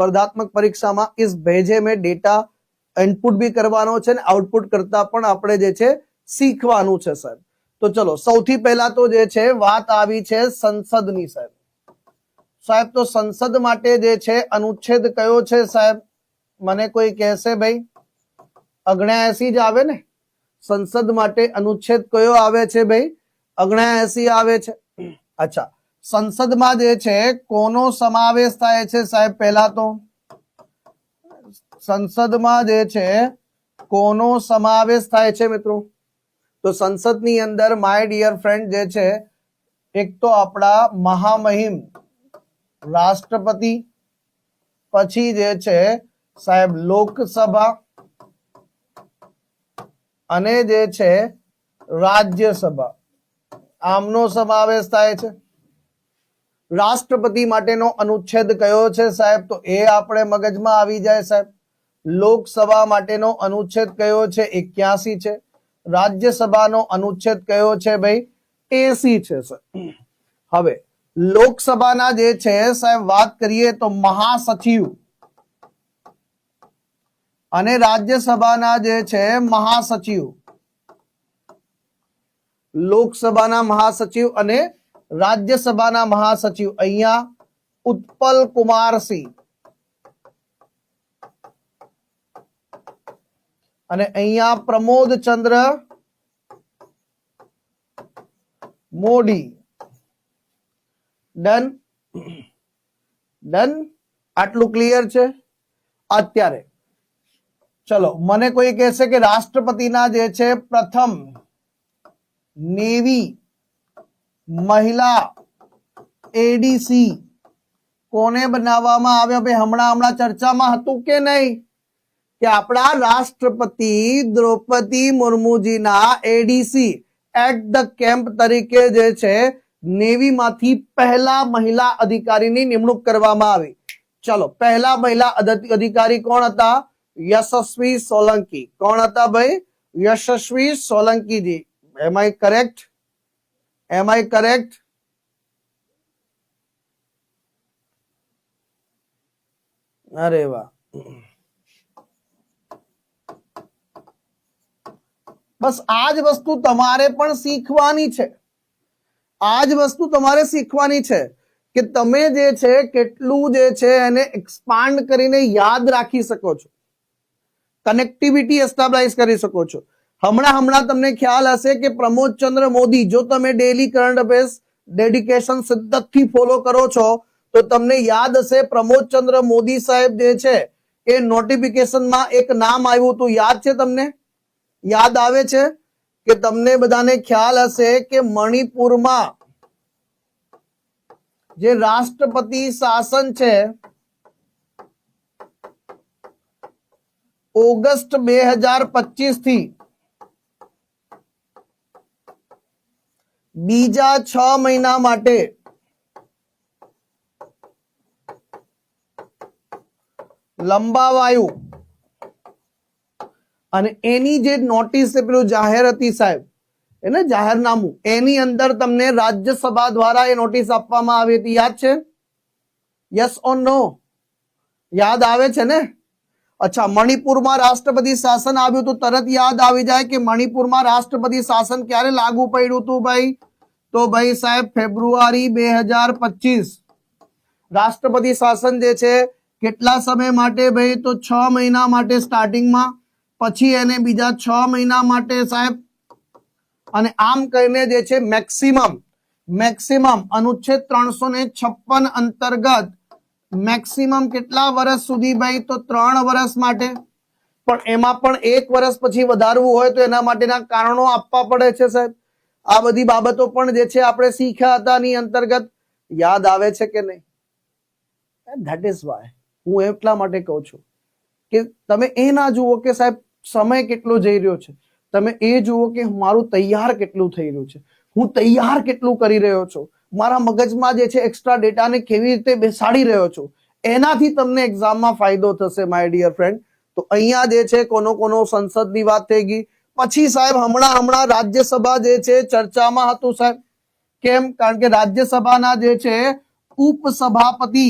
સ્પર્ધાત્મક પરીક્ષામાં ઇસ ભેજે મેં ડેટા ઇનપુટ બી કરવાનો છે ને આઉટપુટ કરતા પણ આપણે જે છે શીખવાનું છે સર તો ચલો, સૌથી પહેલા તો જે છે વાત આવી છે સંસદની સાહેબ સાહેબ, તો સંસદ માટે જે છે અનુચ્છેદ કયો છે, સાહેબ? મને કોઈ કહેશે ભાઈ? અગણ્યાએસી જ આવે ને? સંસદ માટે અનુચ્છેદ કયો આવે છે ભાઈ? અગણ્યાએસી આવે છે. અચ્છા સંસદમાં જે છે, કોનો સમાવેશ થાય છે સાહેબ પહેલા તો? સંસદમાં જે છે, કોનો સમાવેશ થાય છે મિત્રો? તો સંસદની અંદર માય ડિયર ફ્રેન્ડ જે છે, એક તો આપણા મહામહિમ રાષ્ટ્રપતિ, પછી જે છે સાહેબ લોકસભા, અને જે છે રાજ્યસભા. આમનો સમાવેશ થાય છે. રાષ્ટ્રપતિ માટેનો અનુચ્છેદ કયો છે સાહેબ? તો એ આપણે મગજમાં આવી જાય સાહેબ. લોકસભા માટેનો અનુચ્છેદ કયો છે? એક્યાસી છે. રાજ્યસભાનો અનુચ્છેદ કયો છે ભાઈ? એસી છે સર હવે, લોકસભાના જે છે, સાહેબ, વાત કરીએ તો મહાસચિવ. અને રાજ્યસભાના જે છે, મહાસચિવ. લોકસભાના મહાસચિવ અને રાજ્યસભાના મહાસચિવ અહીંયા ઉત્પલ કુમારસિંહ અને અહીંયા પ્રમોદ ચંદ્ર મોડી ડન? ડન? આટલું ક્લિયર છે? અત્યારે. ચલો, મને કોઈ કહેશે કે રાષ્ટ્રપતિના જે છે, પ્રથમ નેવી મહિલા એડીસી કોને બનાવવામાં આવ્યો? ભાઈ, હમણાં હમણાં ચર્ચામાં હતું કે નહીં? કે આપણા રાષ્ટ્રપતિ દ્રૌપદી મુર્મુજીના એડીસી એટ ધ કેમ્પ તરીકે જે છે, નેવીમાંથી પહેલા મહિલા અધિકારીની નિમણૂક કરવામાં આવી. ચલો, પહેલા મહિલા અધ- અધિકારી કોણ હતા? યશસ્વી સોલંકી. કોણ હતા ભાઈ? Yashasvi Solankiji. Am I correct M I correct અરે વાહ બસ આ જ વસ્તુ તમારે પણ શીખવાની છે આ જ વસ્તુ તમારે શીખવાની છે કે તમે જે છે કેટલું જે છે એને એક્સપાન્ડ કરીને યાદ રાખી શકો છો કનેક્ટિવિટી એસ્ટાબ્લાઇઝ કરી શકો છો હમણાં હમણાં તમને ખ્યાલ હશે કે પ્રમોદ ચંદ્ર મોદી, જો તમે ડેલી કરંટ અફેર્સ ડેડિકેશન સિદ્ધતથી ફોલો કરો છો, તો તમને યાદ હશે પ્રમોદ ચંદ્ર મોદી સાહેબ જે છે, એ નોટિફિકેશનમાં એક નામ આવ્યું હતું. યાદ છે તમને? યાદ આવે છે? કે તમને બધાને ખ્યાલ હશે કે મણિપુરમાં જે રાષ્ટ્રપતિ શાસન છે, ઓગસ્ટ બે હજાર પચીસથી બીજા છ મહિના માટે. લંબાવાયું. અને એની જે નોટિસ છે પેલું જાહેર હતી સાહેબ, એને જાહેરનામું, એની અંદર તમને રાજ્યસભા દ્વારા એ નોટિસ આપવામાં આવી હતી. યાદ છે? યસ ઓન નો યાદ આવે છે ને? અચ્છા, મણિપુરમાં રાષ્ટ્રપતિ શાસન આવ્યું તો તરત યાદ આવી જાય કે મણિપુરમાં રાષ્ટ્રપતિ શાસન ક્યારે લાગુ પડ્યું હતું ભાઈ? તો ભાઈ સાહેબ, ફેબ્રુઆરી બે હજાર પચીસ. રાષ્ટ્રપતિ શાસન જે છે, કેટલા સમય માટે ભાઈ? તો છ મહિના માટે સ્ટાર્ટિંગમાં પછી એને બીજા છ મહિના માટે સાહેબ? અને આમ કરીને જે છે મેક્સિમમ મેક્સિમમ અનુચ્છેદ ત્રણસો ને છપ્પન અંતર્ગત મેક્સિમમ કેટલા વર્ષ સુધી ભાઈ? તો ત્રણ વર્ષ માટે. પણ એમાં પણ એક વર્ષ પછી વધારવું હોય તો એના માટેના કારણો આપવા પડે છે સાહેબ. આ બધી બાબતો પણ જે છે આપણે શીખ્યા હતા ની અંતર્ગત યાદ આવે છે કે નહીં? ધેટ ઇઝ વાય હું એટલા માટે કહું છું કે તમે એ ના જુઓ કે સાહેબ સમય કેટલો જઈ રહ્યો છે. તમે એ જુઓ કે મારું તૈયાર કેટલું થઈ રહ્યું છે. હું તૈયાર કેટલું કરી રહ્યો છું. મારા મગજમાં જે છે એક્સ્ટ્રા ડેટાને કેવી રીતે બેસાડી રહ્યો છું. એનાથી તમને એક્ઝામમાં ફાયદો થશે માય ડિયર ફ્રેન્ડ તો અહીંયા જે છે કોનો કોનો સંસદની વાત થઈ ગઈ. પછી સાહેબ, હમણાં હમણાં રાજ્યસભા જે છે, ચર્ચામાં હતું સાહેબ. કેમ? કારણ કે રાજ્યસભાના જે છે, ઉપસભાપતિ.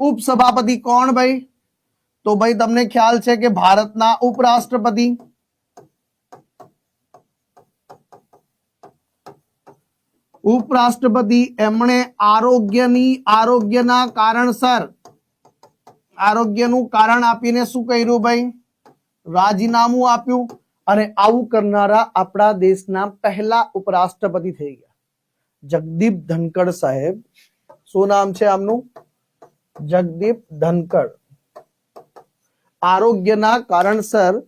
ઉપસભાપતિ કોણ ભાઈ? તો ભાઈ તમને ખ્યાલ છે કે ભારતના ઉપરાષ્ટ્રપતિ. ઉપરાષ્ટ્રપતિ એમણે આરોગ્યની આરોગ્યના કારણસર આરોગ્યનું કારણ આપીને શું કર્યું ભાઈ? રાજીનામું આપ્યું અને આવું કરનારા આપણા દેશના પહેલા ઉપરાષ્ટ્રપતિ થઈ ગયા. જગદીપ ધનકડ સાહેબ. શું નામ છે આમનું? જગદીપ ધનકડ. આરોગ્યના કારણસર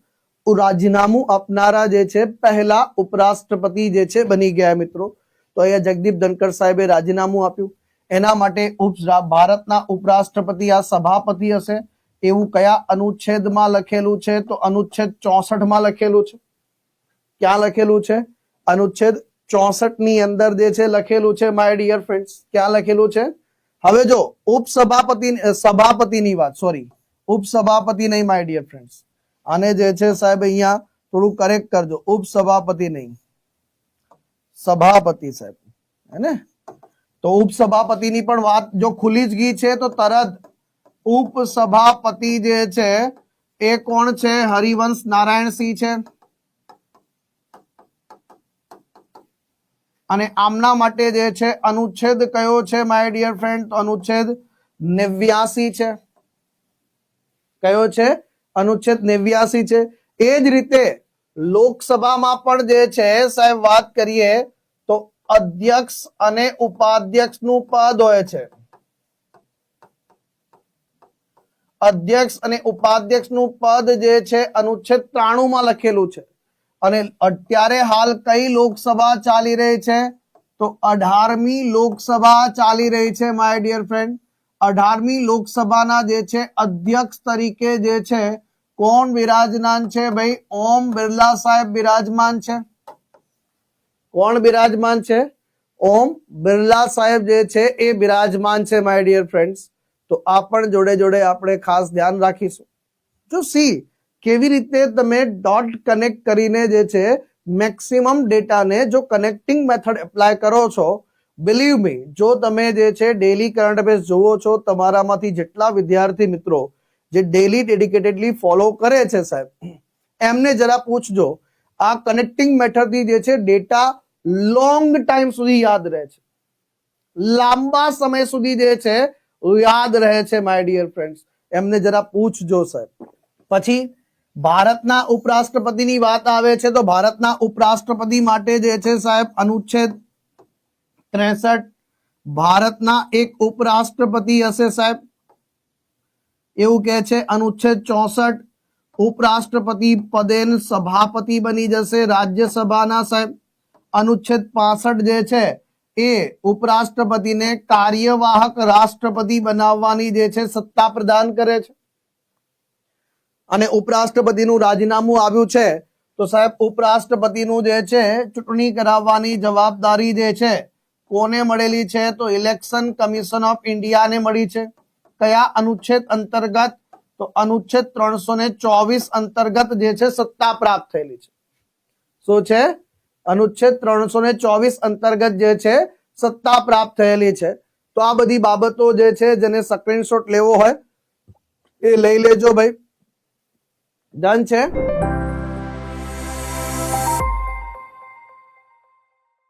રાજીનામું આપનારા જે છે પહેલા ઉપરાષ્ટ્રપતિ જે છે બની ગયા મિત્રો. તો અહીંયા જગદીપ ધનકડ સાહેબે રાજીનામું આપ્યું. એના માટે ઉપરા ભારતના ઉપરાષ્ટ્રપતિ આ સભાપતિ હશે. એવું કયા અનુચ્છેદમાં લખેલું છે? તો અનુચ્છેદ ચોસઠમાં લખેલું છે. ક્યાં લખેલું છે? અનુચ્છેદ ચોસઠની અંદર જે છે લખેલું છે માય ડિયર ફ્રેન્ડ્સ ક્યાં લખેલું છે? હવે જો, ઉપસભાપતિ, સભાપતિની વાત સોરી ઉપસભાપતિ નહીં માય ડિયર ફ્રેન્ડ્સ અને જે છે સાહેબ અહીંયા થોડું કરેક્ટ કરજો. ઉપસભાપતિ નહીં. સભાપતિ સાહેબ. હે ને? તો ઉપસભાપતિની પણ વાત જો ખુલી જ ગઈ છે, તો તરત ઉપસભાપતિ જે છે, એ કોણ છે? હરિવંશ નારાયણસિંહ છે. અને આમના માટે જે છે, અનુચ્છેદ કયો છે, માય ડિયર ફ્રેન્ડ? અનુચ્છેદ નેવ્યાસી છે. કયો છે? અનુચ્છેદ નેવ્યાસી છે. એ જ રીતે લોકસભામાં પણ જે છે, સાહેબ વાત કરીએ, તો અધ્યક્ષ અને ઉપાધ્યક્ષનું પદ હોય છે. અધ્યક્ષ અને ઉપાધ્યક્ષનું પદ જે છે, અનુચ્છેદ ત્રાણું માં લખેલું છે. અને અત્યારે હાલ કઈ લોકસભા ચાલી રહી છે? તો અઢારમી લોકસભા ચાલી રહી છે માય ડિયર ફ્રેન્ડ અઢારમી લોકસભાના જે છે, અધ્યક્ષ તરીકે જે છે, કોણ બિરાજમાન છે? ભાઈ, ઓમ બિરલા સાહેબ બિરાજમાન છે. કોણ બિરાજમાન છે? ઓમ બિરલા સાહેબ જે છે એ બિરાજમાન છે માય ડિયર ફ્રેન્ડ્સ તો આ પણ જોડે જોડે આપણે ખાસ ધ્યાન રાખીશું. જો સી, કેવી રીતે તમે ડોટ કનેક્ટ કરીને જે છે મેક્સિમમ ડેટાને જો કનેક્ટિંગ મેથડ એપ્લાય કરો છો બિલીવ મી જો તમે જે છે ડેલી કરંટ અફેર્સ જોવો છો, તમારામાંથી જેટલા વિદ્યાર્થી મિત્રો જે ડેલી ડેડિકેટેડલી ફોલો કરે છે સાહેબ, એમને જરા પૂછજો, આ કનેક્ટિંગ મેથડથી જે છે ડેટા લોંગ ટાઈમ સુધી યાદ રહે છે લાંબા સમય સુધી જે છે યાદ રહે છે માય ડિયર ફ્રેન્ડ્સ એમને જરા પૂછજો સાહેબ પછી ભારતના ઉપરાષ્ટ્રપતિની વાત આવે છે તો ભારતના ઉપરાષ્ટ્રપતિ માટે જે છે સાહેબ અનુચ્છેદ ત્રેસઠ ભારતના એક ઉપરાષ્ટ્રપતિ હશે સાહેબ એવું કહે છે અનુચ્છેદ ચોસઠ ઉપરાષ્ટ્રપતિ પદેન સભાપતિ બની જશે રાજ્યસભાના સાહેબ અનુચ્છેદ પાસઠ જે છે એ ઉપરાષ્ટ્રપતિને કાર્યવાહક રાષ્ટ્રપતિ બનાવવાની જે છે સત્તા પ્રદાન કરે છે. અને ઉપરાષ્ટ્રપતિનું રાજીનામું આવ્યું છે, તો સાહેબ ઉપરાષ્ટ્રપતિનું જે છે ચૂંટણી કરાવવાની જવાબદારી જે છે કોને મળેલી છે? તો ઇલેક્શન કમિશન ઓફ ઇન્ડિયાને મળી છે. કયા અનુચ્છેદ અંતર્ગત? તો અનુચ્છેદ ત્રણસો ચોવીસ અંતર્ગત જે છે સત્તા પ્રાપ્ત થયેલી છે. શું છે? અનુચ્છેદ ત્રણસો ને ચોવીસ અંતર્ગત જે છે, સત્તા પ્રાપ્ત થયેલી છે. તો આ બધી બાબતો જે છે, જેને સ્ક્રીનશોટ લેવો હોય, એ લઈ લેજો ભાઈ. ડન છે?